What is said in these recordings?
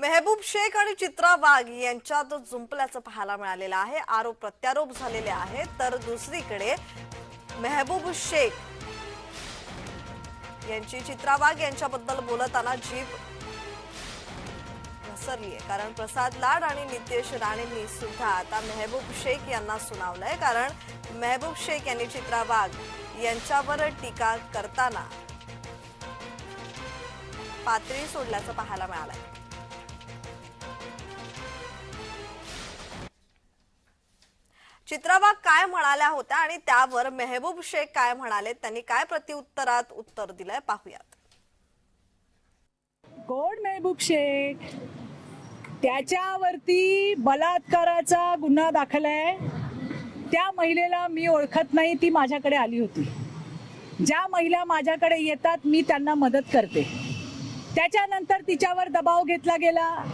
मेहबूब शेख आणि चित्रा वाघ यांच्यात जुंपल्याचं पाहायला मिळालेलं आहे. आरोप प्रत्यारोप झालेले आहेत. तर दुसरीकडे मेहबूब शेख यांची चित्रा वाघ यांच्याबद्दल बोलताना जीभ घसरली आहे कारण प्रसाद लाड आणि नितेश राणेंनी सुद्धा आता मेहबूब शेख यांना सुनावलंय. कारण मेहबूब शेख यांनी चित्रा वाघ यांच्यावर टीका करताना पातळी सोडल्याचं पाहायला मिळालंय. चित्राबाग काय म्हणाल्या होत्या आणि त्यावर मेहबूब शेख काय म्हणाले? त्यांनी काय प्रत्युत्तरात उत्तर दिलंय? पाहूयात. गोड मेहबूब शेख? त्याच्यावरती बलात्काराचा गुन्हा दाखल आहे. त्या महिलेला मी ओळखत नाही ती माझ्याकडे आली होती. ज्या महिला माझ्याकडे येतात मी त्यांना मदत करते. त्याच्यानंतर तिच्यावर दबाव घेतला गेला.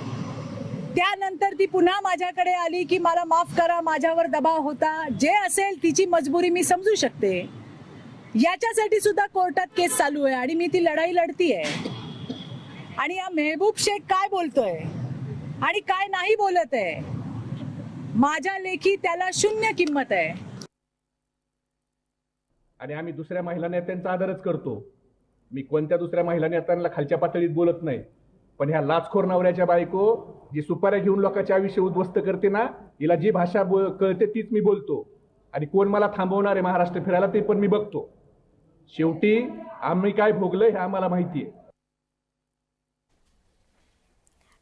त्यानंतर ती पुन्हा माझ्याकडे आली की मला माफ करा माझ्यावर दबाव होता. जे असेल तिची मजबुरी मी समजू शकते. याच्यासाठी सुद्धा कोर्टात केस चालू आहे आणि मी ती लढाई लढतीये. आणि या मेहबूब शेख काय बोलतोय? आणि काय नाही बोलत आहे माझ्या लेखी त्याला शून्य किंमत आहे. आणि आम्ही दुसऱ्या महिला नेत्यांचा आदरच करतो. मी कोणत्या दुसऱ्या महिला नेत्यांना खालच्या पातळीत बोलत नाही. पण ह्या लाचखोर नवऱ्याच्या बायको जी सुपाऱ्या घेऊन लोकांचे आयुष्य उद्ध्वस्त करते ना हिला जी भाषा बो- कळते तीच मी बोलतो. आणि कोण मला थांबवणार आहे महाराष्ट्र फिरायला ते पण मी बघतो. शेवटी आम्ही काय भोगलं हे आम्हाला माहिती आहे.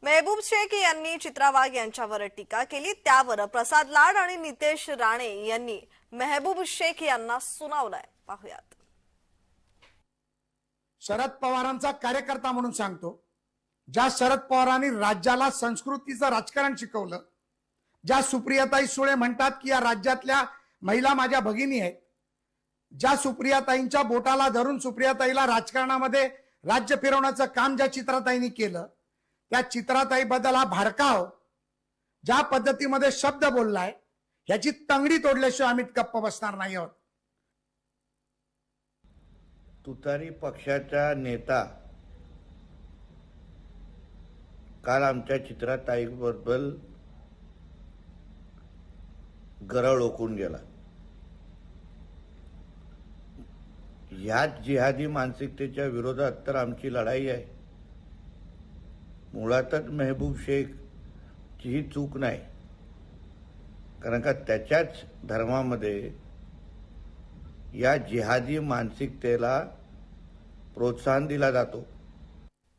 मेहबूब शेख यांनी चित्रा वाघ यांच्यावर टीका केली. त्यावर प्रसाद लाड आणि नितेश राणे यांनी मेहबूब शेख यांना सुनावलंय. पाहूयात. शरद पवारांचा कार्यकर्ता म्हणून सांगतो ज्या शरद पवारांनी राज्याला संस्कृतीचं राजकारण शिकवलं ज्या सुप्रियाताई सुळे म्हणतात की या राज्यातल्या महिला माझ्या भगिनी आहेत ज्या सुप्रियाताईंच्या बोटाला धरून सुप्रियाताईला राजकारणामध्ये राज्य फिरवण्याचं काम ज्या चित्राताईंनी केलं त्या चित्राताईबद्दल हा भडकाव हो, ज्या पद्धतीमध्ये शब्द बोललाय ह्याची तंगडी तोडल्याशिवाय आम्ही गप्प बसणार नाही आहोत. तुतारी पक्षाचा नेता काल आमच्या चित्राताईबद्दल गरळ ओकून गेला. ह्याच जिहादी मानसिकतेच्या विरोधात तर आमची लढाई आहे. मुळातच मेहबूब शेखची ही चूक नाही. कारण का त्याच्याच धर्मामध्ये या जिहादी मानसिकतेला प्रोत्साहन दिला जातो.